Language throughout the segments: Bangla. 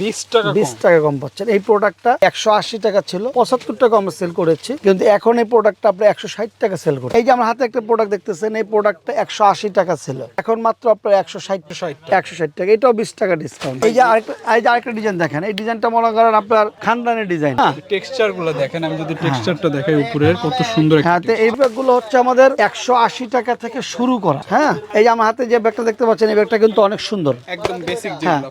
বিশ টাকা কম। পাচ্ছেন। এই প্রোডাক্টটা একশো আশি টাকা ছিল পঁচাত্তর টাকা আমরা সেল করেছি। কিন্তু এখন এই প্রোডাক্টটা আপনি একশো ষাট টাকা সেল করেন এই যে আমার হাতে একটা প্রোডাক্ট দেখতেছেন এই প্রোডাক্টটা একশো আশি টাকা ছিল। এখন মাত্র আপনার একশো ষাট একশো ষাট টাকা। এটাও বিশ টাকা ডিসকাউন্ট এই যে আরেকটা এই যে আরেকটা ডিজাইন দেখেন। এই ডিজাইনটা মনে করেন আপনার খানদানের ডিজাইন হ্যাঁ। টেক্সচারগুলো দেখেন আমি যদি টেক্সচারটা দেখাই উপরের কত সুন্দর হ্যাঁ এই ব্যাগগুলো হচ্ছে আমাদের একশো আশি টাকা থেকে শুরু করা। হ্যাঁ। এই যে আমার হাতে যে ব্যাগটা দেখতে পাচ্ছেন এই ব্যাগটা কিন্তু অনেক সুন্দর। একদম বেসিক হ্যাঁ।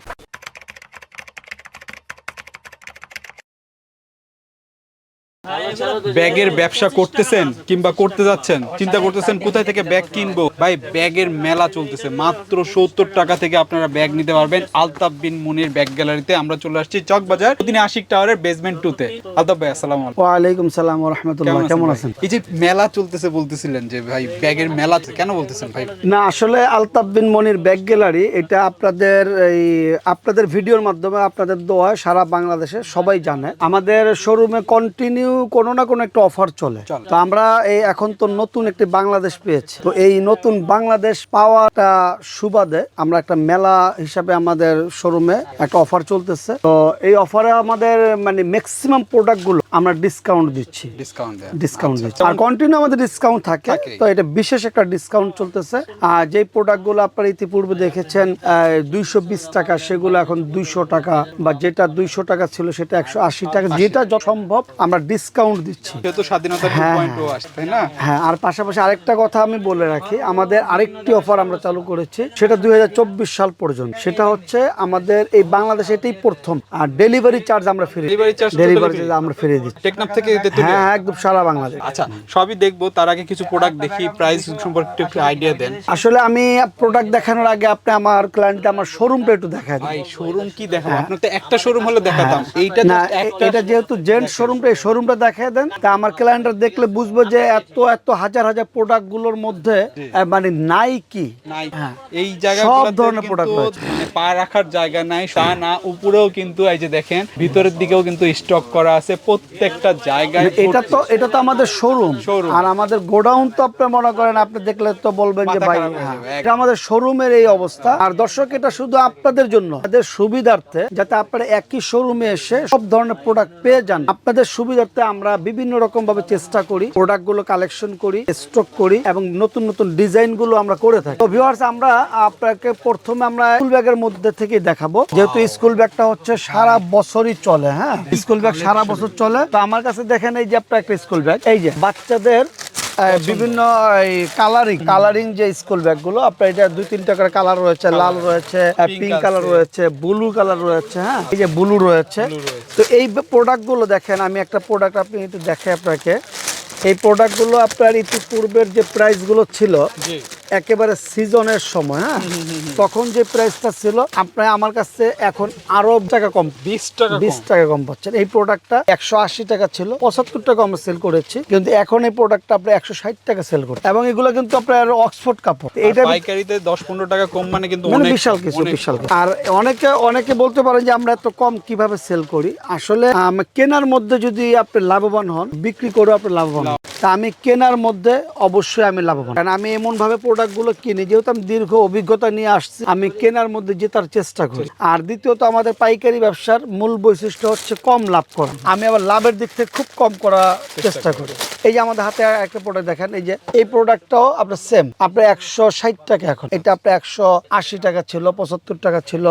ব্যাগের ব্যবসা করতেছেন কিংবা করতে যাচ্ছেন চিন্তা করতেছেন কোথায় থেকে ব্যাগ কিনবো? ভাই ব্যাগের মেলা চলতেছে মাত্র সত্তর টাকা থেকে আপনারা ব্যাগ নিতে পারবেন আলতাফ বিন মুনির ব্যাগ গ্যালারিতে। আমরা চলে আসছি চক বাজার তিনি আশিক টাওয়ারের বেসমেন্ট টু তে। আলতাফ ভাই আসসালাম ওয়ালাইকুম সালাম রহমতুল্লাহ কেমন আছেন এই যে মেলা চলতেছে বলতেছিলেন যে ভাই ব্যাগের মেলা কেন বলতেছেন ভাই? না আসলে আলতাফ বিন মনির ব্যাগ গ্যালারি এটা আপনাদের এই আপনাদের ভিডিওর মাধ্যমে আপনাদের দোয়া সারা বাংলাদেশে সবাই জানে। আমাদের শোরুমে কন্টিনিউ কোনো না কোনো একটা অফার চলে। তো আমরা এই এখন তো নতুন একটি বাংলাদেশ পেয়েছি। তো এই নতুন বাংলাদেশ পাওয়াটা সুবাদে আমরা একটা মেলা হিসাবে আমাদের শোরুমে একটা অফার চলতেছে। তো এই অফারে আমাদের মানে ম্যাক্সিমাম প্রোডাক্টগুলো আমরা ডিসকাউন্ট দিচ্ছি। ডিসকাউন্ট ডিসকাউন্ট দিচ্ছে। আর কন্টিনিউ আমাদের ডিসকাউন্ট থাকে। তো এটা বিশেষ একটা ডিসকাউন্ট চলতেছে। আর যে প্রোডাক্টগুলো আপনারা ইতিপূর্বে দেখেছেন দুইশো বিশ টাকা সেগুলো এখন দুইশো টাকা বা যেটা দুইশো টাকা ছিল সেটা একশো আশি টাকা। যেটা সম্ভব আমরা ডিসকাউন্ট দিচ্ছি। যেহেতু স্বাধীনতা হ্যাঁ। পয়েন্টও আসে তাই না? হ্যাঁ আর পাশাপাশি আরেকটা কথা আমি বলে রাখি আমাদের আরেকটি অফার আমরা চালু করেছি সেটা দুই সাল পর্যন্ত। সেটা হচ্ছে আমাদের এই বাংলাদেশে এটাই প্রথম আর ডেলিভারি চার্জ আমরা ফ্রি ডেলিভারি চার্জ আমরা ফিরিয়ে দিচ্ছি। টেকনাফ থেকে হ্যাঁ হ্যাঁ, একদম সারা বাংলাদেশ। আচ্ছা সবই দেখব তার আগে কিছু প্রোডাক্ট দেখি প্রাইস সম্পর্কে একটু আইডিয়া দেন। আসলে আমি প্রোডাক্ট দেখানোর আগে আপনি আমার ক্লায়েন্ট আমার শোরুমটা একটু দেখায় ভাই শোরুম কি দেখাবো? আপনার তো একটা শোরুম হলে দেখাতাম। এইটা এটা যেহেতু জেন্টস শোরুমটা এই শোরুমটা দেখায় দেন তা আমার ক্লায়েন্টরা দেখলে বুঝব যে এত এত হাজার হাজার প্রোডাক্টগুলোর মধ্যে মানে নাই কি? হ্যাঁ। এই ধরনের কিন্তু product রয়েছে। মানে পা রাখার জায়গা নাই তা না উপরেও কিন্তু এই যে দেখেন ভিতরের দিকেও কিন্তু স্টক করা আছে প্রত্যেকটা জায়গায় মানে এটা তো এটা তো আমাদের শোরুম আর আমাদের গোডাউন তো আপনি মনে করেন আপনি দেখলে তো বলবেন যে ভাই হয়ে এটা আমাদের শোরুমের এই অবস্থা। আর দর্শক এটা শুধু আপনাদের জন্য আপনাদের সুবিধার্থে যাতে আপনারা একই শোরুমে এসে সব ধরনের প্রোডাক্ট পেয়ে যান আপনাদের সুবিধার্থে আমরা বিভিন্ন রকম ভাবে চেষ্টা করি প্রোডাক্টগুলো কালেকশন করি স্টক করি এবং নতুন নতুন ডিজাইনগুলো আমরা করে থাকি। তো ভিউয়ার্স আমরা আপনাকে প্রথমে আমরা স্কুল ব্যাগের মধ্যে থেকে দেখাবো। যেহেতু স্কুল ব্যাগটা হচ্ছে সারা বছরই চলে হ্যাঁ? স্কুল ব্যাগ সারা বছর চলে। তো আমার কাছে দেখেন এই যে আপনার একটা স্কুল ব্যাগ এই যে বাচ্চাদের বিভিন্ন কালারিং কালারিং যে স্কুল ব্যাগগুলো আপনার এটা দুই তিন টাকার কালার রয়েছে লাল রয়েছে পিঙ্ক কালার রয়েছে ব্লু কালার রয়েছে হ্যাঁ এই যে ব্লু রয়েছে। তো এই প্রোডাক্টগুলো দেখেন আমি একটা প্রোডাক্ট আপনি একটু দেখে আপনাকে। এই প্রোডাক্টগুলো আপনার ইতিপূর্বের যে প্রাইসগুলো ছিল একেবারে সিজনের সময় হ্যাঁ? তখন যে প্রাইসটা ছিল আপনি আমার কাছে এখন আরও টাকা কম বিশ টাকা বিশ টাকা কম পাচ্ছেন। এই প্রোডাক্টটা একশো আশি টাকা ছিল পঁচাত্তর টাকা আমরা সেল করেছি কিন্তু এখন এই প্রোডাক্টটা আপনি একশো ষাট টাকা সেল করেন এবং এগুলো কিন্তু আপনার অক্সফোর্ড কাপড়। এটা এটা পাইকারিতে দশ পনেরো টাকা কম মানে কিন্তু মানে বিশাল কিছু বিশাল আর অনেকে অনেকে বলতে পারেন যে আমরা এত কম কীভাবে সেল করি। আসলে কেনার মধ্যে যদি আপনি লাভবান হন বিক্রি করে আপনি লাভবান হন। তা আমি কেনার মধ্যে অবশ্যই আমি লাভবান। কারণ আমি এমনভাবে প্রোডাক্টগুলো কিনি, যেহেতু আমি দীর্ঘ অভিজ্ঞতা নিয়ে আসছি, আমি কেনার মধ্যে জেতার চেষ্টা করি। আর দ্বিতীয়ত আমাদের পাইকারি ব্যবসার মূল বৈশিষ্ট্য হচ্ছে কম লাভ করা। আমি আবার লাভের দিক থেকে খুব কম করার চেষ্টা করি। এই যে আমাদের হাতে একটা প্রোডাক্ট দেখেন, এই যে, এই প্রোডাক্টটাও আপনার সেম আপনার একশো ষাট টাকা এখন। এটা আপনার একশো আশি টাকা ছিল, পঁচাত্তর টাকা ছিল।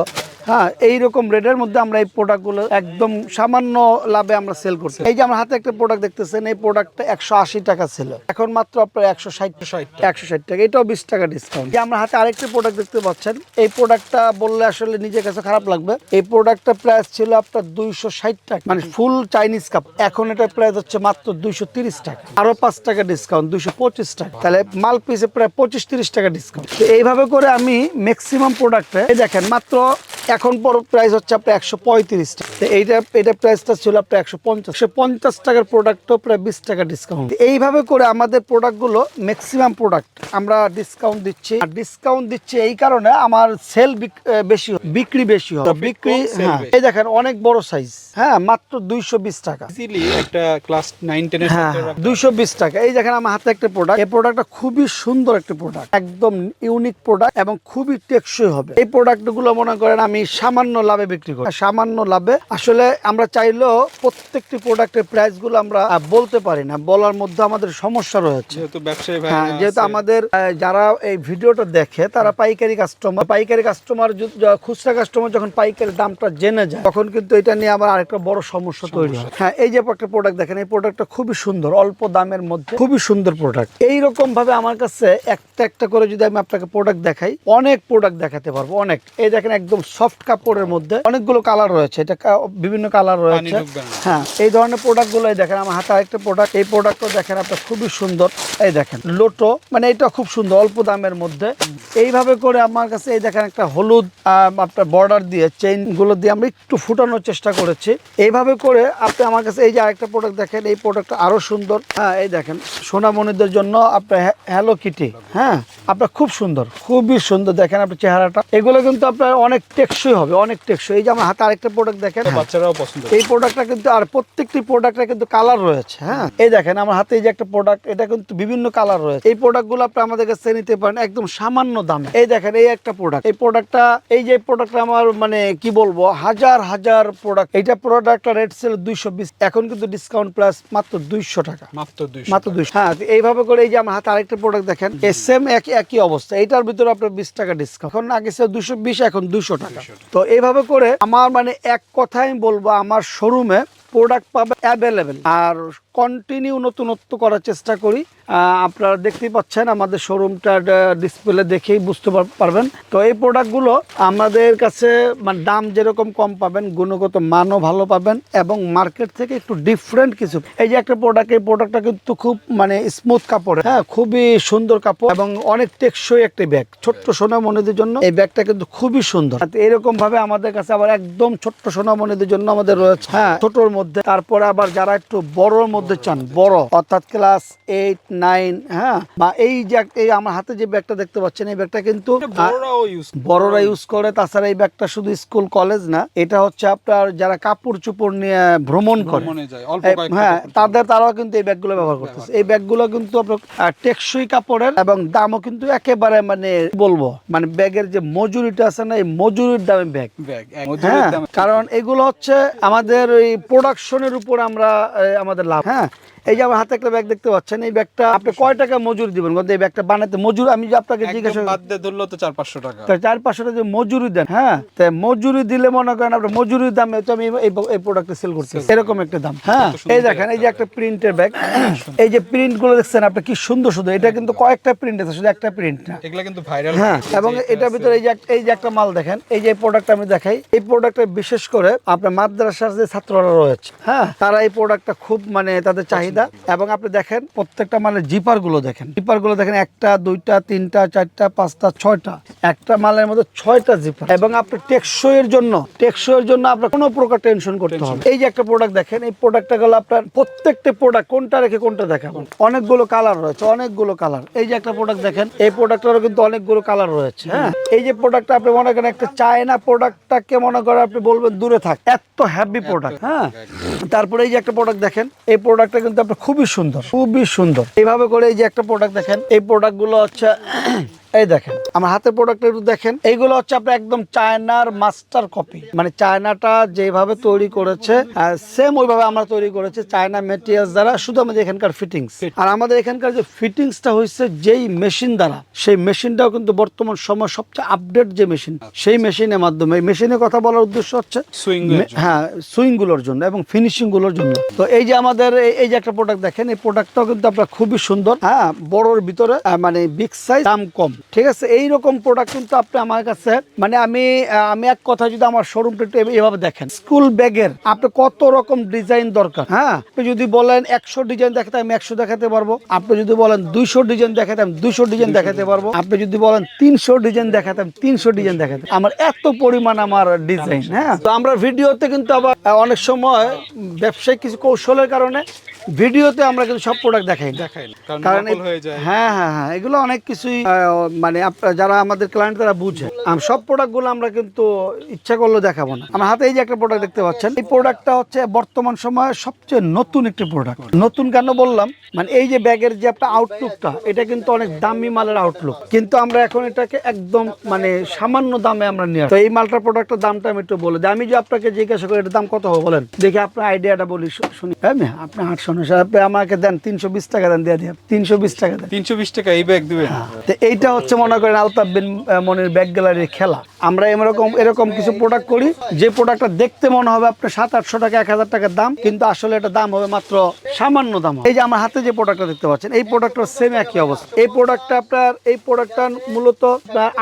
হ্যাঁ এইরকম রেটের মধ্যে আমরা এই প্রোডাক্টগুলো একদম সামান্য লাভে আমরা সেল করছি। এই যে আমার হাতে একটা প্রোডাক্ট দেখতেছেন এই প্রোডাক্টটা একশো আশি টাকা ছিল। এখন মাত্র আপনার একশো ষাট 160 একশো ষাট টাকা। এটাও বিশ টাকা ডিসকাউন্ট যে আমার হাতে আরেকটা প্রোডাক্ট দেখতে পাচ্ছেন। এই প্রোডাক্টটা বললে আসলে নিজের কাছে খারাপ লাগবে। এই প্রোডাক্টটা প্রাইস ছিল আপনার দুইশো ষাট টাকা। মানে ফুল চাইনিজ কাপ এখন এটার প্রাইস হচ্ছে মাত্র দুইশো তিরিশ টাকা। আরও পাঁচ টাকা ডিসকাউন্ট দুইশো পঁচিশ টাকা। তাহলে মাল পিসে প্রায় পঁচিশ তিরিশ টাকা ডিসকাউন্ট এইভাবে করে আমি ম্যাক্সিমাম প্রোডাক্টে এই দেখেন মাত্র এখন পর প্রাইস হচ্ছে আপনার একশো পঁয়ত্রিশ টাকা। এইটা এটা প্রাইসটা ছিল আপনার একশো পঞ্চাশ। পঞ্চাশ টাকার প্রোডাক্টও প্রায় বিশ টাকা ডিসকাউন্ট এইভাবে করে আমাদের প্রোডাক্টগুলো ম্যাক্সিমাম প্রোডাক্ট আমরা ডিসকাউন্ট দিচ্ছি। আর ডিসকাউন্ট দিচ্ছি এই কারণে আমার সেল বেশি হয়, বিক্রি বেশি হয়। বিক্রি হ্যাঁ। এই দেখেন অনেক বড় সাইজ হ্যাঁ মাত্র দুইশো বিশ টাকা। একটা ক্লাস নাইন হ্যাঁ দুইশো বিশ টাকা। এই দেখেন আমার হাতে একটা প্রোডাক্ট এই প্রোডাক্টটা খুবই সুন্দর একটা প্রোডাক্ট একদম ইউনিক প্রোডাক্ট এবং খুবই টেকসই হবে। এই প্রোডাক্টগুলো মনে করেন আমি সামান্য লাভে বিক্রি করি। সামান্য লাভে আসলে আমরা চাইলেও প্রত্যেকটি প্রোডাক্টের প্রাইসগুলো আমরা বলতে পারি না। বলার মধ্যে আমাদের সমস্যা রয়েছে। যেহেতু ব্যবসায়ী হ্যাঁ যেহেতু আমাদের যারা এই ভিডিওটা দেখে তারা পাইকারি কাস্টমার পাইকারি কাস্টমার খুচরা কাস্টমার যখন পাইকারি দামটা জেনে যায় তখন কিন্তু এটা নিয়ে আবার আরেকটা বড় সমস্যা তৈরি হয়। হ্যাঁ এই যে একটা প্রোডাক্ট দেখেন এই প্রোডাক্টটা খুবই সুন্দর অল্প দামের মধ্যে খুবই সুন্দর প্রোডাক্ট এইরকম ভাবে আমার কাছে একটা একটা করে যদি আমি আপনাকে প্রোডাক্ট দেখাই অনেক প্রোডাক্ট দেখাতে পারব অনেক। এই দেখেন একদম সফট কাপড়ের মধ্যে অনেকগুলো কালার রয়েছে। এটা বিভিন্ন কালার রয়েছে। হ্যাঁ এই ধরনের প্রোডাক্ট গুলোই দেখেন আমার হাতে আরেকটা প্রোডাক্ট এই প্রোডাক্টও দেখেন আপনার খুবই সুন্দর। এই দেখেন লোটো মানে এটা খুব সুন্দর অল্প দামের মধ্যে। এইভাবে করে আমার কাছে এই দেখেন একটা হলুদ আপনার বর্ডার দিয়ে চেইনগুলো দিয়ে আমরা একটু ফুটানোর চেষ্টা করেছি। এইভাবে করে আপনি আমার কাছে এই যে আরেকটা প্রোডাক্ট দেখেন এই প্রোডাক্টটা আরও সুন্দর। হ্যাঁ এই দেখেন সোনামণিদের জন্য আপনার হ্যালো কিটি হ্যাঁ আপনার খুব সুন্দর খুবই সুন্দর দেখেন আপনার চেহারাটা। এগুলো কিন্তু আপনার অনেক টেকসই হবে অনেক টেকসই। এই যে আমার হাতে আরেকটা প্রোডাক্ট দেখেন। হ্যাঁ। বাচ্চারাও পছন্দ এই প্রোডাক্টটা কিন্তু আর প্রত্যেকটি প্রোডাক্টে কিন্তু কালার রয়েছে হ্যাঁ? এই দেখেন আমার হাতে এই যে একটা প্রোডাক্ট এটা কিন্তু বিভিন্ন কালার রয়েছে। এই প্রোডাক্টগুলো আপনি আমাদের কাছে নিতে পারেন একদম সামান্য দামে। এই দেখেন এই একটা প্রোডাক্ট এই প্রোডাক্টটা এই যে প্রোডাক্টটা আমার মানে কি বলব হাজার হাজার প্রোডাক্ট এইটা প্রোডাক্টটা রেট ছিল দুইশো বিশ এখন কিন্তু ডিসকাউন্ট প্লাস মাত্র দুইশো টাকা। মাত্র দুইশো মাত্র দুইশো। হ্যাঁ এইভাবে করে এই যে আমার হাতে আরেকটা প্রোডাক্ট দেখেন সেম একই একই অবস্থা। এইটার ভিতরে আপনার বিশ টাকা ডিসকাউন্ট এখন আগে ছিল দুশো বিশ এখন দুশো টাকা। তো এইভাবে করে আমার মানে এক কথাই বলব আমার শোরুমে প্রোডাক্ট পাবে অ্যাভেলেবেল আর কন্টিনিউ নতুনত্ব করার চেষ্টা করি। আপনারা দেখতেই পাচ্ছেন আমাদের শোরুমটা ডিসপ্লে দেখেই বুঝতে পারবেন। তো এই প্রোডাক্টগুলো আমাদের কাছে মানে দাম যেরকম কম পাবেন, গুণগত মানও ভালো পাবেন এবং মার্কেট থেকে একটু ডিফারেন্ট কিছু। এই যে একটা প্রোডাক্ট এই প্রোডাক্টটা কিন্তু খুব মানে স্মুথ কাপড়। হ্যাঁ খুবই সুন্দর কাপড় এবং অনেক টেকসই একটা ব্যাগ ছোট্ট সোনামণিদের জন্য এই ব্যাগটা কিন্তু খুবই সুন্দর। এরকম ভাবে আমাদের কাছে আবার একদম ছোট্ট সোনামণিদের জন্য আমাদের রয়েছে। হ্যাঁ ছোটর মধ্যে তারপরে আবার যারা একটু বড়র মধ্যে চান বড় অর্থাৎ ক্লাস এইট নাইন হ্যাঁ বা এই যে এই আমার হাতে যে ব্যাগটা দেখতে পাচ্ছেন এই ব্যাগটা কিন্তু বড়রা ইউজ করে তাছাড়া এই ব্যাগটা শুধু স্কুল কলেজ না এটা হচ্ছে আপনার যারা কাপড় চোপড় নিয়ে ভ্রমণ করে। হ্যাঁ তাদের তারাও কিন্তু এই ব্যাগগুলো ব্যবহার করতেছে। এই ব্যাগগুলো কিন্তু আপনার টেকসই কাপড়ের এবং দামও কিন্তু একেবারে মানে বলব মানে ব্যাগের যে মজুরিটা আছে না এই মজুরির দামে ব্যাগ। ব্যাগ হ্যাঁ কারণ এগুলো হচ্ছে আমাদের ওই প্রোডাকশনের উপর আমরা আমাদের লাভ। হ্যাঁ এই যে আমার হাতে একটা ব্যাগ দেখতে পাচ্ছেন এই ব্যাগটা আপনি কয় টাকা মজুরি দিবেন? বলতে এই ব্যাগটা বানাতে মজুরি আমি যে আপনাকে জিজ্ঞাসা বাদ দিয়ে ধরলো তো চার পাঁচশো টাকা। তা চার পাঁচশো টাকা মজুরি দেন হ্যাঁ? তা মজুরি দিলে মনে করেন আপনার মজুরির দামে তো আমি এই এই প্রোডাক্টটা সেল করছি এরকম একটা দাম হ্যাঁ? এই দেখেন এই যে একটা প্রিন্টের ব্যাগ এই যে প্রিন্টগুলো দেখছেন আপনি কি সুন্দর সুন্দর এটা কিন্তু কয়েকটা প্রিন্ট আছে শুধু একটা প্রিন্ট না। এগুলা কিন্তু ভাইরাল হ্যাঁ এবং এটার ভিতরে এই যে এই যে একটা মাল দেখেন এই যে প্রোডাক্ট আমি দেখাই এই প্রোডাক্টটা বিশেষ করে আপনার মাদ্রাসার যে ছাত্ররা রয়েছে হ্যাঁ? তারা এই প্রোডাক্টটা খুব মানে তাদের চাহিদা এবং আপনি দেখেন প্রত্যেকটা মালের জিপারগুলো দেখেন। জিপারগুলো দেখেন একটা দুইটা তিনটা চারটা পাঁচটা ছয়টা। একটা মালের মধ্যে ছয়টা জিপার। এবং আপনার টেকসইয়ের জন্য টেকসইয়ের জন্য আপনার কোনো প্রকার টেনশন করতে হবে এই যে একটা প্রোডাক্ট দেখেন এই প্রোডাক্টটা গেল আপনার প্রত্যেকটা প্রোডাক্ট কোনটা রেখে কোনটা দেখাবো। অনেকগুলো কালার রয়েছে অনেকগুলো কালার এই যে একটা প্রোডাক্ট দেখেন এই প্রোডাক্টেরও কিন্তু অনেকগুলো কালার রয়েছে হ্যাঁ? এই যে প্রোডাক্টটা আপনি মনে করেন একটা চায়না প্রোডাক্টটাকে মনে করেন আপনি বলবেন দূরে থাক এত হ্যাপি প্রোডাক্ট হ্যাঁ? তারপরে এই যে একটা প্রোডাক্ট দেখেন এই প্রোডাক্টটা কিন্তু খুবই সুন্দর খুবই সুন্দর। এইভাবে করে এই যে একটা প্রোডাক্ট দেখেন এই প্রোডাক্টগুলো হচ্ছে এই দেখেন আমার হাতের প্রোডাক্ট একটু দেখেন এইগুলো হচ্ছে আপনার একদম চায়নার মাস্টার কপি মানে চায়নাটা যেভাবে তৈরি করেছে সেম ওইভাবে আমরা তৈরি করেছি চায়না মেটেরিয়ালস দ্বারা শুধু আমাদের এখানকার ফিটিংস আর আমাদের এখানকার যে ফিটিংসটা হয়েছে যেই মেশিন দ্বারা সেই মেশিনটাও কিন্তু বর্তমান সময় সবচেয়ে আপডেট যে মেশিন সেই মেশিনের মাধ্যমে। এই মেশিনের কথা বলার উদ্দেশ্য হচ্ছে সুইং হ্যাঁ সুইংগুলোর জন্য এবং ফিনিশিংগুলোর জন্য। তো এই যে আমাদের এই- এই যে একটা প্রোডাক্ট দেখেন এই প্রোডাক্টটাও কিন্তু আপনার খুবই সুন্দর। হ্যাঁ বড়র ভিতরে মানে বিগ সাইজ দাম কম। ঠিক আছে এই রকম প্রোডাক্ট কিন্তু আপনি আমার কাছে মানে আমি আমি এক কথা যদি আমার শোরুমটা একটু এভাবে দেখেন স্কুল ব্যাগের আপনি কত রকম ডিজাইন দরকার হ্যাঁ? আপনি যদি বলেন একশো ডিজাইন দেখাতে আমি একশো দেখাতে পারব আপনি যদি বলেন দুইশো ডিজাইন দেখাতে আমি দুইশো ডিজাইন দেখাতে পারব আপনি যদি বলেন তিনশো ডিজাইন দেখাতে আমি তিনশো ডিজাইন দেখাতে আমার এত পরিমাণ আমার ডিজাইন হ্যাঁ? তো আমরা ভিডিওতে কিন্তু আবার অনেক সময় ব্যবসায়িক কিছু কৌশলের কারণে ভিডিওতে আমরা কিন্তু সব প্রোডাক্ট দেখাই দেখাই কারণ হয়ে হ্যাঁ হ্যাঁ এগুলো অনেক কিছুই মানে যারা আমাদের ক্লায়েন্ট তারা বুঝে। সব প্রোডাক্টগুলো আমরা কিন্তু ইচ্ছা করলে দেখাবো না। আমার হাতে এই যে একটা প্রোডাক্ট দেখতে পাচ্ছেন এই প্রোডাক্টটা হচ্ছে বর্তমান সময়ে সবচেয়ে নতুন একটি প্রোডাক্ট নতুন কেন বললাম? মানে এই যে ব্যাগের যে একটা আউটলুকটা এটা কিন্তু অনেক দামি মালের আউটলুক কিন্তু আমরা এখন এটাকে একদম মানে সামান্য দামে আমরা নিয়ে। তো এই মালটার প্রোডাক্টের দামটা আমি একটু বলে দিই। আমি যে আপনাকে জিজ্ঞাসা করি এটার দাম কত হবে বলেন? দেখি আপনার আইডিয়াটা বলি শুনি। হ্যাঁ আপনি আটশো নশো আপনি আমাকে দেন তিনশো বিশ টাকা দেন দিয়ে দিয়ে। তিনশো বিশ টাকা দেন। তিনশো বিশ টাকা এই ব্যাগ দিবেন? তো এইটা হচ্ছে মনে করেন আলতাফ বিন মনির ব্যাগ গ্যালারির খেলা। আমরা এরকম এরকম কিছু প্রোডাক্ট করি যে প্রোডাক্টটা দেখতে মনে হবে আপনার সাত আটশো টাকা এক হাজার টাকার দাম কিন্তু আসলে এটা দাম হবে মাত্র সামান্য দাম এই যে আমার হাতে যে প্রোডাক্টটা দেখতে পাচ্ছেন এই প্রোডাক্টটার সেম একই অবস্থা। এই প্রোডাক্টটা আপনার এই প্রোডাক্টটা মূলত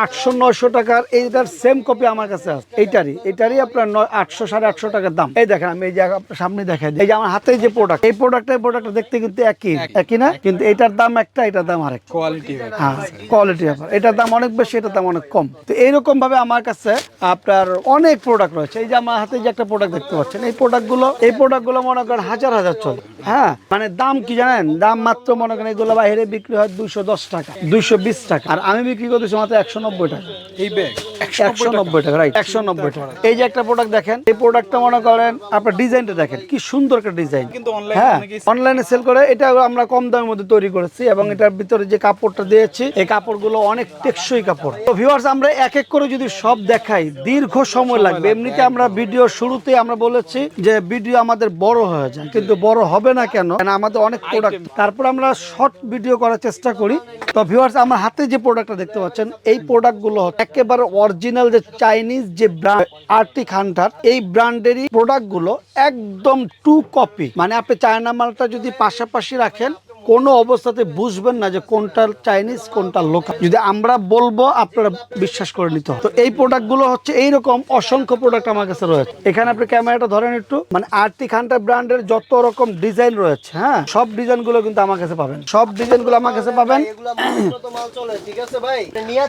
আটশো নয়শো টাকার এইটার সেম কপি আমার কাছে আছে। এইটারই এইটারই আপনার নয় আটশো সাড়ে আটশো টাকার দাম। এই দেখেন আমি এই যে আপনার সামনে দেখাই দিই। এই যে আমার হাতে যে প্রোডাক্ট এই প্রোডাক্টটা এই প্রোডাক্টটা দেখতে কিন্তু একই একই। না? কিন্তু এটার দাম একটা এটার দাম আরেকটা কোয়ালিটি হ্যাঁ কোয়ালিটি ব্যাপার। এটার দাম অনেক বেশি এটার দাম অনেক কম। তো এইরকম ভাবে আমার কাছে আপনার অনেক প্রোডাক্ট রয়েছে। এই যে আমার হাতে যে একটা প্রোডাক্ট দেখতে পাচ্ছেন এই প্রোডাক্টগুলো এই প্রোডাক্টগুলো মনে করেন হাজার হাজার চলে। হ্যাঁ মানে দাম কি জানেন? দাম মাত্র মনে করেন এগুলো বাইরে বিক্রি হয় দুইশো দশ টাকা দুইশো বিশ টাকা। আর আমি বিক্রি করতেছি মাত্র একশো নব্বই টাকা। এই ব্যাগ একশো নব্বই টাকা রাইট একশো নব্বই টাকা। এই যে একটা প্রোডাক্ট দেখেন এই প্রোডাক্টটা মনে করেন আপনার ডিজাইনটা দেখেন কি সুন্দর একটা ডিজাইন কিন্তু হ্যাঁ। অনলাইনে সেল করে এটা আমরা কম দামের মধ্যে তৈরি করেছি এবং এটার ভিতরে যে কাপড়টা দিয়েছি এই কাপড়গুলো অনেক টেকসই কাপড়। তো ভিউয়ার্স আমরা এক এক করে যদি সব দেখাই দীর্ঘ সময় লাগবে। এমনিতে আমরা ভিডিও শুরুতে আমরা বলেছি যে ভিডিও আমাদের বড় হয়ে যায় কিন্তু বড় হবে না কেন? আমাদের অনেক প্রোডাক্ট তারপর আমরা শর্ট ভিডিও করার চেষ্টা করি। তো ভিউয়ার্স আমার হাতে যে প্রোডাক্টটা দেখতে পাচ্ছেন এই প্রোডাক্টগুলো একেবারে অরিজিনাল যে চাইনিজ যে ব্র্যান্ড আর্টিক হান্টার এই ব্র্যান্ডেরই প্রোডাক্টগুলো একদম টু কপি মানে আপনি চায়না মালটা যদি পাশাপাশি রাখেন, কোনো অবস্থাতে বুঝবেন না যে কোনটা চাইনিজ, কোনটা লোকাল। যদি আমরা বলব, আপনারা বিশ্বাস করে নিতে হবে। তো এই প্রোডাক্টগুলো হচ্ছে এইরকম অসংখ্য প্রোডাক্ট আমার কাছে রয়েছে। এখানে আপনি ক্যামেরাটা ধরেন একটু। মানে আর্টিক হান্টার ব্র্যান্ডের যত রকম ডিজাইন রয়েছে হ্যাঁ সব ডিজাইনগুলো কিন্তু আমার কাছে পাবেন। সব ডিজাইনগুলো আমার কাছে পাবেন।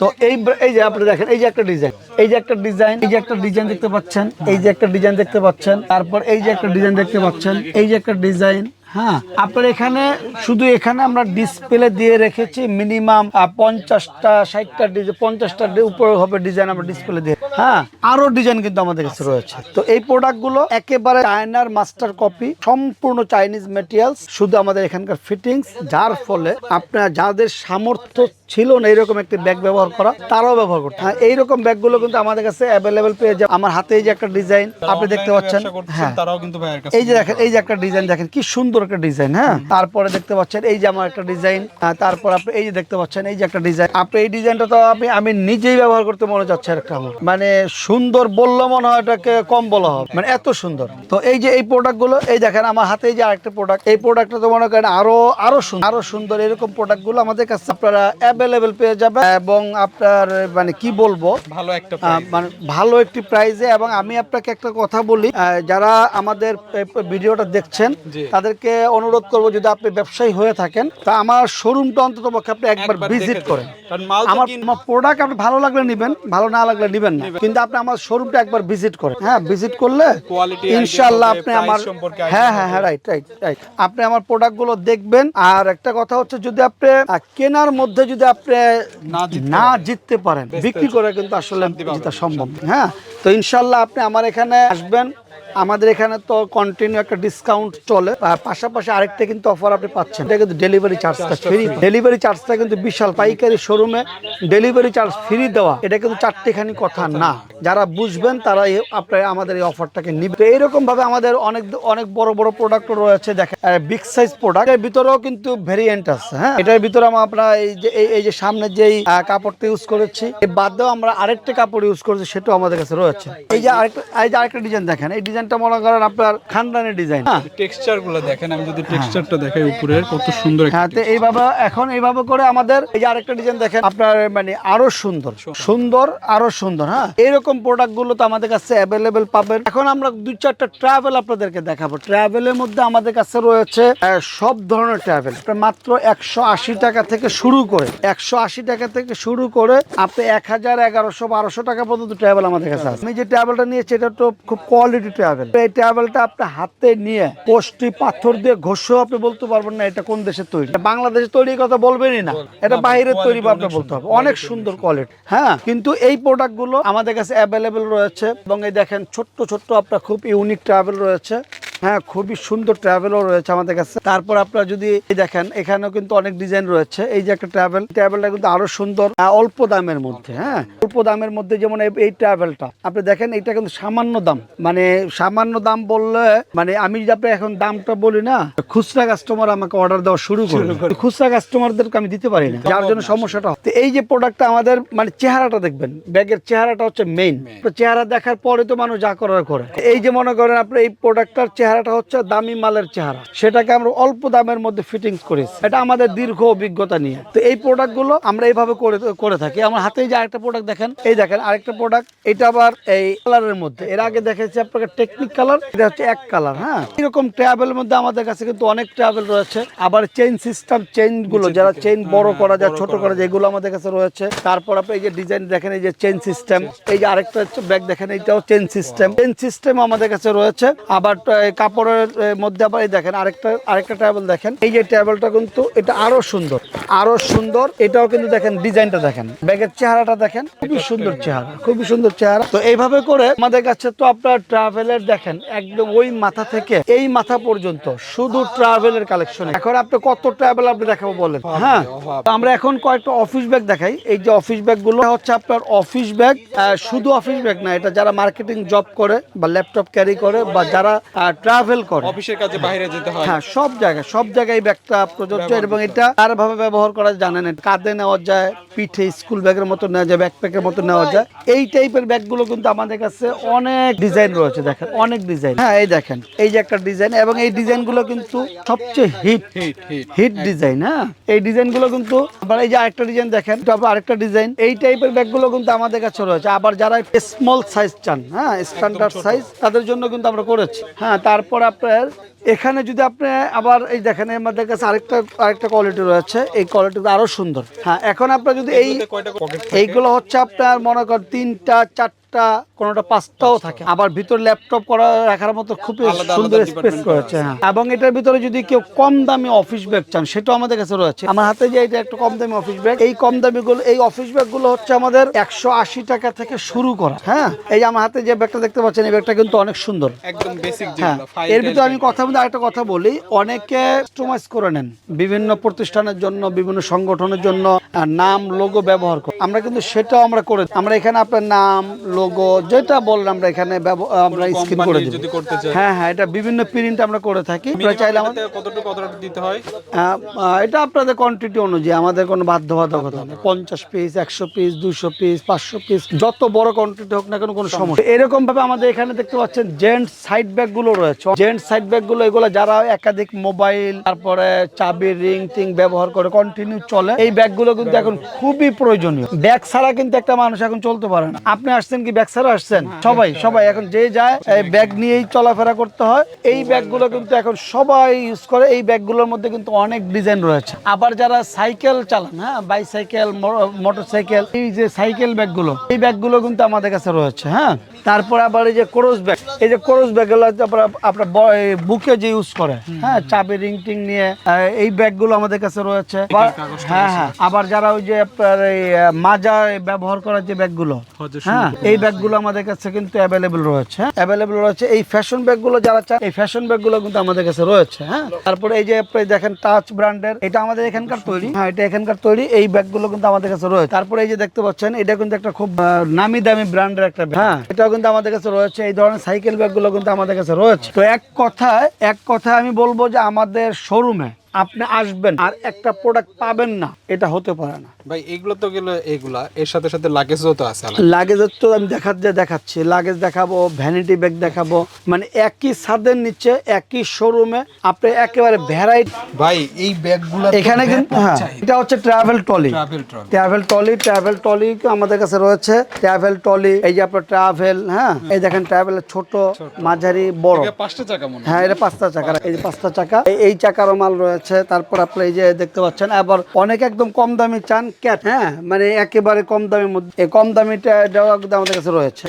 তো এই এই যে আপনি দেখেন, এই যে একটা ডিজাইন। এই যে একটা ডিজাইন, এই যে একটা ডিজাইন দেখতে পাচ্ছেন। এই যে একটা ডিজাইন দেখতে পাচ্ছেন। তারপর এই যে একটা ডিজাইন দেখতে পাচ্ছেন। এই যে একটা ডিজাইন। হ্যাঁ আপনার এখানে শুধু এখানে আমরা ডিসপ্লে দিয়ে রেখেছি মিনিমাম পঞ্চাশটা, ষাটটা ডিজাইন পঞ্চাশটার উপরে হবে ডিজাইন আমরা ডিসপ্লে দিয়ে। হ্যাঁ আরও ডিজাইন কিন্তু আমাদের কাছে রয়েছে। তো এই প্রোডাক্টগুলো একেবারে চায়নার মাস্টার কপি সম্পূর্ণ চাইনিজ মেটেরিয়ালস শুধু আমাদের এখানকার ফিটিংস যার ফলে আপনার যাদের সামর্থ্য ছিল না এরকম একটি ব্যাগ ব্যবহার করা তারাও ব্যবহার করতে। হ্যাঁ এইরকম ব্যাগগুলো কিন্তু আমাদের কাছে অ্যাভেলেবেল পেয়ে যাবে। আমার হাতে এই যে একটা ডিজাইন আপনি দেখতে পাচ্ছেন হ্যাঁ। তারাও কিন্তু এই যে দেখেন এই যে একটা ডিজাইন দেখেন কি সুন্দর একটা ডিজাইন হ্যাঁ। তারপরে দেখতে পাচ্ছেন এই যে আমার একটা ডিজাইন তারপর আপনি এই যে দেখতে পাচ্ছেন এই যে একটা ডিজাইন আপনি এই ডিজাইনটা তো আমি আমি নিজেই ব্যবহার করতে মনে যাচ্ছে একটা আমার। মানে সুন্দর বললে মনে হয় এটাকে কম বলা হবে মানে এত সুন্দর। তো এই যে এই প্রোডাক্টগুলো এই দেখেন আমার হাতে যে আরেকটা প্রোডাক্ট এই প্রোডাক্টটা তো মনে করেন আরও আরও সুন্দর আরও সুন্দর এরকম প্রোডাক্টগুলো আমাদের কাছে আপনারা অ্যাভেলেবেল পেয়ে যাবেন এবং আপনার মানে কি বলব? ভালো একটা মানে ভালো একটি প্রাইজে এবং আমি আপনাকে একটা কথা বলি যারা আমাদের ভিডিওটা দেখছেন তাদেরকে অনুরোধ করব যদি আপনি ব্যবসায়ী হয়ে থাকেন তা আমার শোরুমটা অন্তত পক্ষে আপনি একবার ভিজিট করেন। আমার প্রোডাক্ট আপনি ভালো লাগলে নেবেন ভালো না লাগলে নেবেন না। কিন্তু আপনি আমার শোরুমটা একবার ভিজিট করেন। হ্যাঁ ভিজিট করলে ইনশাআল্লাহ আপনি আমার হ্যাঁ হ্যাঁ হ্যাঁ রাইট রাইট রাইট আপনি আমার প্রোডাক্টগুলো দেখবেন। আর একটা কথা হচ্ছে যদি আপনি কেনার মধ্যে যদি আপনি না জিততে পারেন। বিক্রি করে কিন্তু আসলে জেতা সম্ভব। হ্যাঁ তো ইনশাল্লাহ আপনি আমার এখানে আসবেন। আমাদের এখানে তো কন্টিনিউ একটা ডিসকাউন্ট চলে। আর পাশাপাশি আরেকটা কিন্তু অফার আপনি পাচ্ছেন। এটা কিন্তু ডেলিভারি চার্জটা ফ্রি ডেলিভারি চার্জটা কিন্তু বিশাল। পাইকারি শোরুমে ডেলিভারি চার্জ ফ্রি দেওয়া। এটা কিন্তু চারটেখানি কথা না। যারা বুঝবেন তারা আপনার আমাদের এই অফারটাকে নিবে। তো এইরকম ভাবে আমাদের অনেক অনেক বড় বড় প্রোডাক্ট রয়েছে। দেখেন বিগ সাইজ প্রোডাক্টের ভিতরেও কিন্তু ভেরিয়েন্ট আছে হ্যাঁ? এটার ভিতরে আমরা আপনার এই যে এই- যে সামনে যেই কাপড়টা ইউজ করেছি এই বাদ দিয়েও আমরা আরেকটা কাপড় ইউজ করেছি সেটাও আমাদের কাছে রয়েছে। এই যে আরেকটা এই যে আরেকটা ডিজাইন দেখেন। এই ডিজাইনটা মনে করেন আপনার খানদানি ডিজাইন। হ্যাঁ। টেক্সচারগুলো দেখেন আমি যদি টেক্সচারটা দেখাই উপরের কত সুন্দর হ্যাঁ তো এইভাবে এখন এইভাবে করে আমাদের এই যে আরেকটা ডিজাইন দেখেন আপনার মানে আরও সুন্দর। সুন্দর। আরও সুন্দর হ্যাঁ? এরকম প্রোডাক্টগুলো তো আমাদের কাছে অ্যাভেলেবেল পাবেন। এখন আমরা দুই চারটা ট্রাভেল আপনাদেরকে দেখাবো। ট্রাভেলের মধ্যে আমাদের কাছে রয়েছে সব ধরনের ট্রাভেল মাত্র একশো আশি টাকা থেকে শুরু করে একশো আশি টাকা থেকে শুরু করে আপনি এক হাজার এগারোশো বারোশো টাকা পর্যন্ত ট্রাভেল আমাদের কাছে আছে। আমি যে ট্রাভেলটা নিয়েছি এটা তো খুব কোয়ালিটি ট্রাভেল এই ট্রাভেলটা আপনি হাতে নিয়ে পোস্টি পাথর দিয়ে ঘষেও আপনি বলতে পারবেন না এটা কোন দেশের তৈরি। বাংলাদেশের তৈরির কথা বলবেনই না। এটা বাইরের তৈরি বা আপনি বলতে হবে। অনেক সুন্দর কোয়ালিটি হ্যাঁ কিন্তু এই প্রোডাক্টগুলো আমাদের কাছে অ্যাভেলেবেল রয়েছে এবং এই দেখেন ছোট্ট ছোট্ট আপনার খুব ইউনিক ট্রাভেল রয়েছে। হ্যাঁ খুবই সুন্দর ট্রাভেলও রয়েছে আমাদের কাছে। তারপর আপনারা যদি দেখেন এখানেও কিন্তু অনেক ডিজাইন রয়েছে। এই যে একটা ট্রাভেল ট্রাভেলটা কিন্তু আরও সুন্দর অল্প দামের মধ্যে হ্যাঁ। অল্প দামের মধ্যে যেমন এই- ট্রাভেলটা আপনি দেখেন এটা কিন্তু সামান্য দাম। মানে সামান্য দাম বললে মানে আমি যদি আপনি এখন দামটা বলি না খুচরা কাস্টমার আমাকে অর্ডার দেওয়া শুরু করে খুচরা কাস্টমারদেরকে আমি দিতে পারি না যার জন্য সমস্যাটা হয়। তো এই যে প্রোডাক্টটা আমাদের মানে চেহারাটা দেখবেন ব্যাগের চেহারাটা হচ্ছে মেইন চেহারা দেখার পরে তো মানুষ যা করার করে। এই যে মনে করেন আপনি এই প্রোডাক্টটার চেহারাটা হচ্ছে দামি মালের চেহারা। সেটাকে আমরা অল্প দামের মধ্যে ফিটিংস করেছি। এটা আমাদের দীর্ঘ অভিজ্ঞতা নিয়ে। তো এই প্রোডাক্টগুলো আমরা এইভাবে করে করে থাকি। আমার হাতে যে আরেকটা প্রোডাক্ট দেখেন। এই দেখেন আরেকটা প্রোডাক্ট এটা আবার এই কালারের মধ্যে। এর আগে দেখেছি আপনাকে টেকনিক কালার এটা হচ্ছে এক কালার হ্যাঁ? এরকম ট্রাভেল মধ্যে আমাদের কাছে কিন্তু অনেক ট্রাভেল রয়েছে। আবার চেইন সিস্টেম চেইনগুলো, যারা চেইন বড় করা যায়, ছোট করা যায়, এগুলো আমাদের কাছে রয়েছে। তারপর আপনি এই যে ডিজাইন দেখেন, এই যে চেইন সিস্টেম এই যে আরেকটা হচ্ছে ব্যাগ দেখেন এইটাও চেইন সিস্টেম চেইন সিস্টেম আমাদের কাছে রয়েছে। আবার কাপড়ের মধ্যে আবার এই দেখেন আরেকটা আরেকটা ট্রাভেল দেখেন। এই যে ট্রাভেলটা কিন্তু এটা আরও সুন্দর আরও সুন্দর। এটাও কিন্তু দেখেন ডিজাইনটা দেখেন। ব্যাগের চেহারাটা দেখেন খুবই সুন্দর চেহারা খুবই সুন্দর চেহারা। তো এইভাবে করে আমাদের কাছে তো আপনার ট্রাভেলের দেখেন একদম ওই মাথা থেকে এই মাথা পর্যন্ত শুধু ট্রাভেলের কালেকশন এখন আপনি কত ট্রাভেল আপনি দেখাবো বলেন? হ্যাঁ? তো আমরা এখন কয়েকটা অফিস ব্যাগ দেখাই। এই যে অফিস ব্যাগগুলো হচ্ছে আপনার অফিস ব্যাগ শুধু অফিস ব্যাগ না এটা যারা মার্কেটিং জব করে বা ল্যাপটপ ক্যারি করে বা যারা ট্রাভেল করে। অফিসের কাজে বাইরে যেতে হয়। হ্যাঁ সব জায়গায় সব জায়গায় ব্যাগটা প্রযোজ্য। এবং এটা তার ভাবে ব্যবহার করা জানেন? কাঁধে নেওয়া যায় পিঠে স্কুল ব্যাগের মতো নেওয়া যায় ব্যাকপ্যাকের মতো নেওয়া যায়। এই টাইপের ব্যাগগুলো কিন্তু আমাদের কাছে অনেক ডিজাইন রয়েছে দেখেন অনেক ডিজাইন হ্যাঁ এই দেখেন এই যে একটা ডিজাইন এবং এই ডিজাইনগুলো কিন্তু সবচেয়ে হিট হিট ডিজাইন হ্যাঁ। এই ডিজাইনগুলো কিন্তু আবার এই যে আরেকটা ডিজাইন দেখেন আবার আরেকটা ডিজাইন এই টাইপের ব্যাগগুলো কিন্তু আমাদের কাছে রয়েছে। আবার যারা স্মল সাইজ চান হ্যাঁ স্ট্যান্ডার্ড সাইজ তাদের জন্য কিন্তু আমরা করেছি। হ্যাঁ তারপর আপনার এখানে যদি আপনি আবার এই দেখেন আমাদের কাছে আরেকটা আরেকটা কোয়ালিটি রয়েছে। এই কোয়ালিটিটা আরও সুন্দর। হ্যাঁ এখন আপনার যদি এই এইগুলো হচ্ছে আপনার মনে কর তিনটা চারটা কোনোটা পাঁচটাও থাকে। আবার ভিতর ল্যাপটপ করা রাখার মতো খুবই সুন্দর স্পেস রয়েছে হ্যাঁ। এবং এটার ভিতরে যদি কেউ কম দামি অফিস ব্যাগ চান সেটাও আমাদের কাছে রয়েছে। আমার হাতে যে এটা একটা কম দামি অফিস ব্যাগ এই কম দামি গুলো এই অফিস ব্যাগগুলো হচ্ছে আমাদের একশো আশি টাকা থেকে শুরু করা হ্যাঁ। এই আমার হাতে যে ব্যাগটা দেখতে পাচ্ছেন এই ব্যাগটা কিন্তু অনেক সুন্দর। একদম বেসিক হ্যাঁ এর ভিতরে আমি কথা বলতে আরেকটা কথা বলি অনেকে কাস্টমাইজ করে নেন। বিভিন্ন প্রতিষ্ঠানের জন্য বিভিন্ন সংগঠনের জন্য নাম লোগো ব্যবহার করে। আমরা কিন্তু সেটাও আমরা করে আমরা এখানে আপনার নাম লোগো যেটা বললেন আমরা এখানে আমরা স্ক্রিন করে দিই। হ্যাঁ হ্যাঁ এটা বিভিন্ন প্রিন্ট আমরা করে থাকি। চাইলে আমাদের কতটুকু কতটুকু দিতে হয়? এটা আপনাদের কোয়ান্টিটি অনুযায়ী আমাদের কোনো বাধ্যবাধকতা নেই। পঞ্চাশ পিস একশো পিস দুইশো পিস পাঁচশো পিস যত বড় কোয়ান্টিটি হোক না কেন কোনো সমস্যা এরকম ভাবে আমাদের এখানে দেখতে পাচ্ছেন জেন্টস সাইড ব্যাগগুলো রয়েছে। জেন্টস সাইড ব্যাগ গুলো এগুলো যারা একাধিক মোবাইল তারপরে চাবি রিং টিং ব্যবহার করে কন্টিনিউ চলে এই ব্যাগগুলো কিন্তু এখন খুবই প্রয়োজনীয়। ব্যাগ ছাড়া কিন্তু একটা মানুষ এখন চলতে পারে না। আপনি আসছেন কি ব্যাগ ছাড়া আসছেন? সবাই সবাই এখন যে যায় এই ব্যাগ নিয়েই চলাফেরা করতে হয়। এই ব্যাগগুলো কিন্তু এখন সবাই ইউজ করে এই ব্যাগগুলোর মধ্যে কিন্তু অনেক ডিজাইন রয়েছে। আবার যারা সাইকেল চালান হ্যাঁ বাইসাইকেল মোটর সাইকেল এই যে সাইকেল ব্যাগগুলো এই ব্যাগগুলো কিন্তু আমাদের কাছে রয়েছে হ্যাঁ। তারপর আবার এই যে ক্রোস ব্যাগ এই যে ক্রোস ব্যাগগুলো আপনার আপনার ব- বুকে যে ইউজ করে। হ্যাঁ চাবি রিং টিং নিয়ে এই ব্যাগগুলো আমাদের কাছে রয়েছে। হ্যাঁ হ্যাঁ আবার যারা ওই যে আপনার এই মাজা ব্যবহার করার যে ব্যাগগুলো হ্যাঁ এই ব্যাগগুলো আমাদের কাছে কিন্তু অ্যাভেলেবেল রয়েছে। অ্যাভেলেবেল রয়েছে এই ফ্যাশন ব্যাগগুলো যারা চান এই ফ্যাশন ব্যাগগুলো কিন্তু আমাদের কাছে রয়েছে হ্যাঁ। তারপরে এই যে আপনি দেখেন টাচ ব্র্যান্ডের এটা আমাদের এখানকার তৈরি। হ্যাঁ এটা এখানকার তৈরি এই ব্যাগগুলো কিন্তু আমাদের কাছে রয়েছে। তারপরে এই যে দেখতে পাচ্ছেন এটা কিন্তু একটা খুব নামি দামি ব্র্যান্ডের একটা হ্যাঁ। এটাও কিন্তু আমাদের কাছে রয়েছে এই ধরনের সাইকেল ব্যাগগুলো কিন্তু আমাদের কাছে রয়েছে। তো এক কথায় এক কথায় আমি বলব যে আমাদের শোরুমে আপনি আসবেন আর একটা প্রোডাক্ট পাবেন না, এটা হতে পারে না। ভাই এগুলো তো গেলো এগুলা। এর সাথে সাথে লাগেজও তো আছে। লাগেজের তো আমি দেখাতে দেখাচ্ছি। লাগেজ দেখাবো ভ্যানিটি ব্যাগ দেখাবো। মানে একই ছাদের নিচে একই শোরুমে আপনি একেবারে ভ্যারাইটি ভাই এই ব্যাগগুলো এখানে কিন্তু হ্যাঁ এটা হচ্ছে travel trolley travel travel travel travel trolley আমাদের কাছে রয়েছে। ট্রাভেল ট্রলি এই যে আপনার ট্রাভেল হ্যাঁ? এই দেখেন ট্রাভেলের ছোট মাঝারি বড়। পাঁচটা চাকা মনে হ্যাঁ এটা পাঁচটা চাকা। এই যে পাঁচটা চাকা। এই- এই চাকারও মাল রয়েছে। তারপর আপনি এই যে দেখতে পাচ্ছেন। আবার অনেক একদম কম দামি চান। ক্যাট হ্যাঁ? মানে একেবারে কম দামের মধ্যে কম দামিটা এটাও আমাদের কাছে রয়েছে।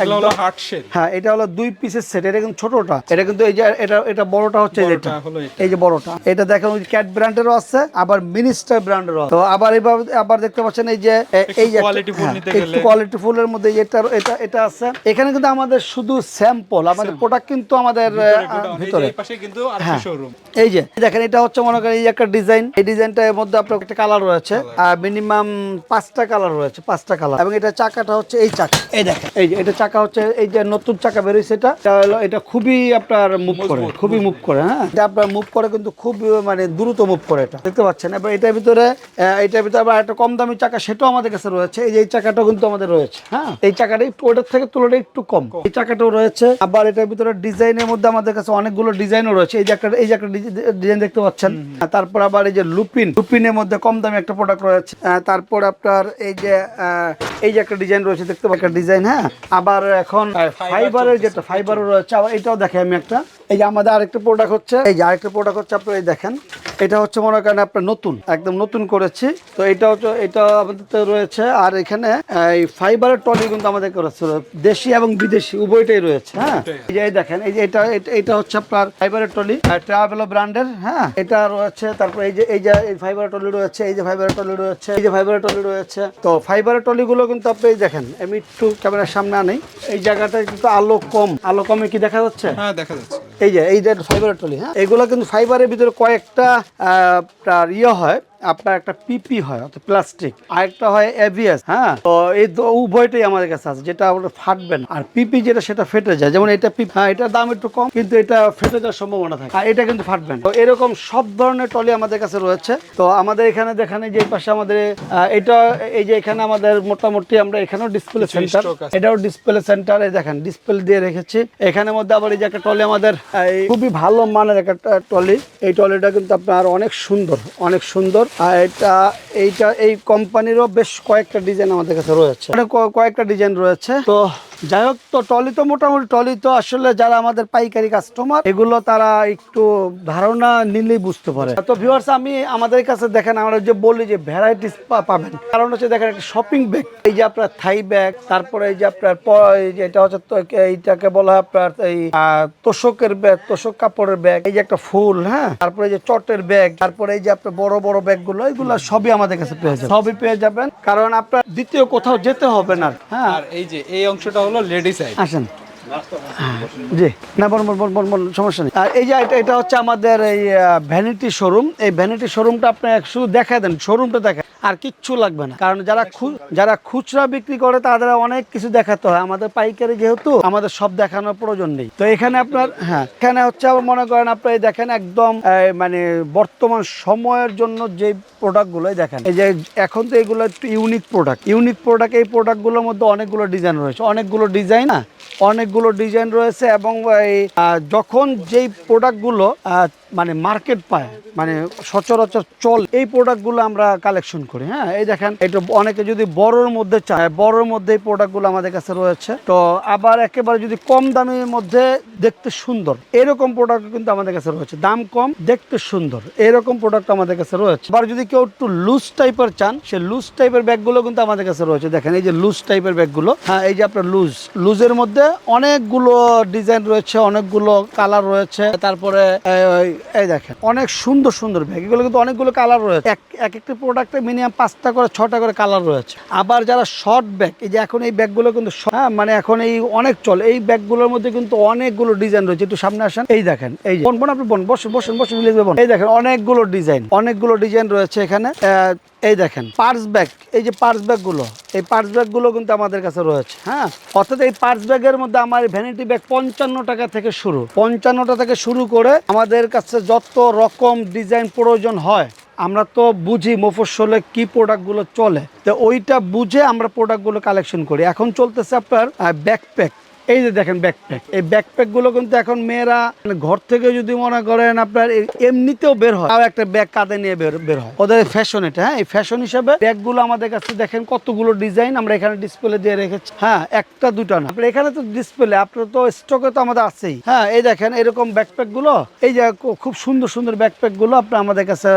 হ্যাঁ এটা হলো দুই পিসের সেট এটা কিন্তু ছোটটা। এটা কিন্তু এই যে এটা এটা বড়টা হচ্ছে এটা। এই যে বড়টা। এটা দেখেন ওই ক্যাট ব্র্যান্ডেরও আছে আবার মিনিস্টার ব্র্যান্ডেরও তো আবার এবার আবার দেখতে পাচ্ছেন এই যে এই যে নিতে একটু কোয়ালিটি ফুলের মধ্যে এটা এটা এটা আছে। এখানে কিন্তু আমাদের শুধু স্যাম্পল আমাদের প্রোডাক্ট কিন্তু আমাদের ভিতরে এই কিন্তু হ্যাঁ। এই যে দেখেন এটা হচ্ছে মনে করেন এই একটা ডিজাইন এই ডিজাইনটার মধ্যে আপনার একটা কালার রয়েছে। আর মিনিমাম পাঁচটা কালার রয়েছে পাঁচটা কালার। এবং এটা চাকাটা হচ্ছে এই চাকা। এই দেখেন। এই যে এটা চাকা হচ্ছে এই যে নতুন চাকা বেরোইছে এটা এটা হলো এটা খুবই আপনার মুভ করে খুবই মুভ করে হ্যাঁ? এটা আপনার মুভ করে কিন্তু খুব মানে দ্রুত মুভ করে এটা। দেখতে পাচ্ছেন? এবার এটার ভিতরে এটার ভিতরে আবার একটা কম দামি চাকা সেটাও আমাদের কাছে রয়েছে। এই যে এই চাকাটাও কিন্তু আমাদের রয়েছে হ্যাঁ? এই চাকাটা একটু ওটার থেকে তুলনায় একটু কম। এই চাকাটাও রয়েছে। আবার এটার ভিতরে ডিজাইনের মধ্যে আমাদের কাছে অনেকগুলো ডিজাইনও রয়েছে। এই যে একটা এই যে একটা ডিজাইন দেখতে পাচ্ছেন। তারপর আবার এই যে লুপিন লুপিনের মধ্যে কম দামি একটা প্রোডাক্ট রয়েছে। আহ, তারপর আপনার এই যে আহ, এই যে একটা ডিজাইন রয়েছে দেখতে পাচ্ছি একটা ডিজাইন হ্যাঁ? আবার এখন ফাইবারের যেটা ফাইবারও রয়েছে আবার এটাও দেখে আমি একটা। এই যে আমাদের আরেকটা প্রোডাক্ট হচ্ছে এই যে আরেকটা প্রোডাক্ট হচ্ছে আপনার এই দেখেন এটা হচ্ছে মনে করেন আপনার নতুন একদম নতুন করেছি। তো এটা হচ্ছে এটা আমাদের তো রয়েছে আর এখানে এই ফাইবারের টলি কিন্তু আমাদের করেছে দেশি এবং বিদেশি উভয়টাই রয়েছে হ্যাঁ? এই যে দেখেন এই যে এটা এটা- হচ্ছে আপনার ফাইবারের টলি ট্রাভেলো ব্র্যান্ডের হ্যাঁ? এটা রয়েছে তারপর এই যে এই যে এই ফাইবারের টলি রয়েছে এই যে ফাইবারের টলি রয়েছে এই যে ফাইবারের টলি রয়েছে। তো ফাইবারের টলিগুলো কিন্তু আপনি এই দেখেন আমি একটু ক্যামেরার সামনে আনি এই জায়গাটায় কিন্তু আলো কম আলো কমে কি দেখা যাচ্ছে? হ্যাঁ দেখা যাচ্ছে। এই যে এই যে ফাইবারের টলি হ্যাঁ? এগুলো কিন্তু ফাইবারের ভিতরে কয়েকটা ইয়ে হয় আপনার একটা পিপি হয় অর্থাৎ প্লাস্টিক আর একটা হয় এভিএস হ্যাঁ? তো এই উভয়টাই আমাদের কাছে আছে যেটা আপনার ফাটবে না। আর পিপি যেটা সেটা ফেটে যায়। যেমন এটা পিপি হ্যাঁ এটার দাম একটু কম কিন্তু এটা ফেটে যাওয়ার সম্ভাবনা থাকে। আর এটা কিন্তু ফাটবে না। তো এরকম সব ধরনের টলি আমাদের কাছে রয়েছে। তো আমাদের এখানে দেখেন এই যে পাশে আমাদের এটা এই যে এখানে আমাদের মোটামুটি আমরা এখানেও ডিসপ্লে সেন্টার এটাও ডিসপ্লে সেন্টার এই দেখেন ডিসপ্লে দিয়ে রেখেছি। এখানের মধ্যে আবার এই যে একটা টলি আমাদের খুবই ভালো মানের একটা টলি। এই টলিটা কিন্তু আপনার অনেক সুন্দর অনেক সুন্দর। আর এটা, এইটা, এই কোম্পানিরও বেশ কয়েকটা ডিজাইন আমাদের কাছে রয়েছে। কয়েকটা ডিজাইন রয়েছে। তো যাই হোক, তো টলি তো মোটামুটি, টলি তো আসলে যারা আমাদের পাইকারি কাস্টমার এগুলো তারা একটু ধারণা নিলেই বুঝতে পারে। তো ভিউয়ার্স আমি আমাদের কাছে দেখেন, আমরা যে বলি যে ভ্যারাইটিস পাবেন। কারণ হচ্ছে দেখেন, একটা শপিং ব্যাগ এই যে আপনার থাই ব্যাগ তারপরে এই যে আপনার এটা হচ্ছে এইটাকে বলা হয় আপনার এই তোষকের ব্যাগ তোষক কাপড়ের ব্যাগ এই যে একটা ফুল হ্যাঁ? তারপরে যে চটের ব্যাগ তারপরে এই যে আপনার বড় বড় ব্যাগগুলো এগুলো সবই আমাদের কাছে পেয়ে যাবেন। সবই পেয়ে যাবেন। কারণ আপনার দ্বিতীয় কোথাও যেতে হবে না। হ্যাঁ। আর এই যে এই অংশটা হলো লেডিস আসেন। জি, না, বল বল বল বল সমস্যা নেই। আর এই যে এটা হচ্ছে আমাদের এই ভ্যানিটি শোরুম এই ভ্যানিটি শোরুমটা আপনি শুধু দেখায় দেন শোরুমটা দেখেন আর কিচ্ছু লাগবে না। কারণ যারা যারা খুচরা বিক্রি করে, তাদের অনেক কিছু দেখাতে হয়। আমাদের পাইকারি যেহেতু, আমাদের সব দেখানোর প্রয়োজন নেই। তো এখানে আপনার হ্যাঁ এখানে হচ্ছে আবার মনে করেন আপনি দেখেন একদম মানে বর্তমান সময়ের জন্য যে প্রোডাক্টগুলো দেখেন। এই যে এখন তো এগুলো একটু ইউনিক প্রোডাক্ট ইউনিক প্রোডাক্ট এই প্রোডাক্টগুলোর মধ্যে অনেকগুলো ডিজাইন রয়েছে। অনেকগুলো ডিজাইন না? অনেকগুলো ডিজাইন রয়েছে এবং যখন যেই প্রোডাক্টগুলো মানে মার্কেট পায় মানে সচরাচর চল। এই প্রোডাক্টগুলো আমরা কালেকশন করি হ্যাঁ? এই দেখেন, এটা অনেকে যদি বড়র মধ্যে চায় বড়র মধ্যে এই প্রোডাক্টগুলো আমাদের কাছে রয়েছে। তো আবার একেবারে যদি কম দামের মধ্যে দেখতে সুন্দর, এরকম প্রোডাক্ট কিন্তু আমাদের কাছে রয়েছে। দাম কম, দেখতে সুন্দর, এরকম প্রোডাক্ট আমাদের কাছে রয়েছে। আবার যদি কেউ একটু লুজ টাইপের চান, সে লুজ টাইপের ব্যাগগুলো কিন্তু আমাদের কাছে রয়েছে। দেখেন, এই যে লুজ টাইপের ব্যাগগুলো হ্যাঁ এই যে আপনার লুজ লুজের মধ্যে অনেকগুলো ডিজাইন রয়েছে, অনেকগুলো কালার রয়েছে। তারপরে এই- দেখেন, অনেক সুন্দর সুন্দর ব্যাগ এগুলো কিন্তু অনেকগুলো কালার রয়েছে। এক এক একটি প্রোডাক্টে মিনিমাম পাঁচটা করে, ছটা করে কালার রয়েছে। আবার যারা শর্ট ব্যাগ এই যে এখন এই ব্যাগগুলো কিন্তু হ্যাঁ মানে এখন এই অনেক চলে। এই ব্যাগগুলোর মধ্যে কিন্তু অনেকগুলো ডিজাইন রয়েছে। একটু সামনে আসেন। এই দেখেন, এই বোন বোন, আপনি বোন, বসুন বসুন বসুন এই দেখেন, অনেকগুলো ডিজাইন অনেকগুলো ডিজাইন রয়েছে এখানে। এই দেখেন পার্স ব্যাগ এই যে পার্স ব্যাগগুলো এই পার্স ব্যাগগুলো কিন্তু আমাদের কাছে রয়েছে হ্যাঁ? অর্থাৎ এই পার্স ব্যাগের মধ্যে আমার ভ্যানিটি ব্যাগ পঞ্চান্ন টাকা থেকে শুরু পঞ্চান্নটা থেকে শুরু করে আমাদের কাছে যত রকম ডিজাইন প্রয়োজন হয়, আমরা তো বুঝি মফস্বলে কি প্রোডাক্টগুলো চলে। তো ওইটা বুঝে আমরা প্রোডাক্টগুলো কালেকশন করি। এখন চলতেছে আপনার ব্যাকপ্যাক এই যে দেখেন ব্যাকপ্যাক এই ব্যাকপ্যাকগুলো কিন্তু এখন মেয়েরা ঘর থেকে যদি মনে করেন আপনার এমনিতেও বের হয়। তাও একটা ব্যাগ কাঁধে নিয়ে বের বের হয়। ওদের ফ্যাশন এটা হ্যাঁ? এই ফ্যাশন হিসাবে ব্যাগগুলো আমাদের কাছে দেখেন কতগুলো ডিজাইন আমরা এখানে ডিসপ্লে দিয়ে রেখেছি। হ্যাঁ একটা, দুটা না। আপনার এখানে তো ডিসপ্লে আপনার তো স্টকে তো আমাদের আছেই। হ্যাঁ এই দেখেন এরকম ব্যাকপ্যাকগুলো, এই যে খুব সুন্দর সুন্দর ব্যাকপ্যাকগুলো আপনি আমাদের কাছে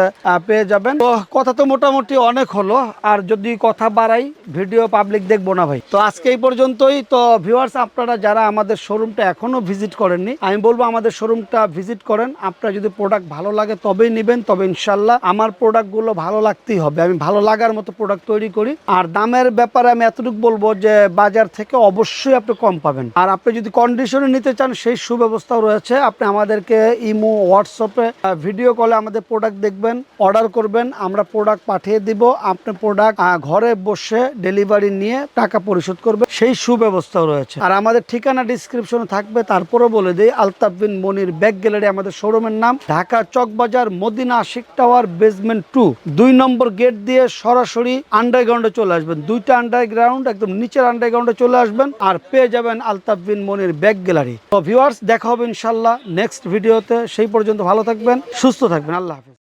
পেয়ে যাবেন। তো কথা তো মোটামুটি অনেক হলো, আর যদি কথা বাড়াই ভিডিও পাবলিক দেখব না ভাই। তো আজকে এই পর্যন্তই। তো ভিউয়ার্স আপনারা যারা আমাদের শোরুমটা এখনও ভিজিট করেননি, আমি বলব আমাদের শোরুমটা ভিজিট করেন। আপনার যদি প্রোডাক্ট ভালো লাগে, তবেই নেবেন, তবে ইনশাল্লাহ আমার প্রোডাক্টগুলো ভালো লাগতেই হবে। আমি ভালো লাগার মতো প্রোডাক্ট তৈরি করি। আর দামের ব্যাপারে আমি এতটুকু বলব যে, বাজার থেকে অবশ্যই আপনি কম পাবেন। আর আপনি যদি কন্ডিশনে নিতে চান, সেই সুব্যবস্থাও রয়েছে। আপনি আমাদেরকে ইমো হোয়াটসঅ্যাপে ভিডিও কলে আমাদের প্রোডাক্ট দেখবেন অর্ডার করবেন, আমরা প্রোডাক্ট পাঠিয়ে দিব। আপনি প্রোডাক্ট ঘরে বসে ডেলিভারি নিয়ে টাকা পরিশোধ করবে সেই সুব্যবস্থাও রয়েছে। আর আমাদের ঠিকানা ডিসক্রিপশনে থাকবে তারপরে বলে দিই, আলতাফ বিন মনির ব্যাগ গ্যালারি, আমাদের শোরুমের নাম, Dhaka Chawkbazar, Madina Ashiq tower basement two দুই নম্বর গেট দিয়ে সরাসরি আন্ডারগ্রাউন্ডে চলে আসবেন। দুইটা আন্ডারগ্রাউন্ড একদম নিচের আন্ডারগ্রাউন্ডে চলে আসবেন আর পেয়ে যাবেন আলতাফ বিন মনির ব্যাগ গ্যালারি। তো ভিউয়ার্স দেখা হবে ইনশাল্লাহ নেক্সট ভিডিওতে সেই পর্যন্ত ভালো থাকবেন, সুস্থ থাকবেন। আল্লাহ হাফিজ।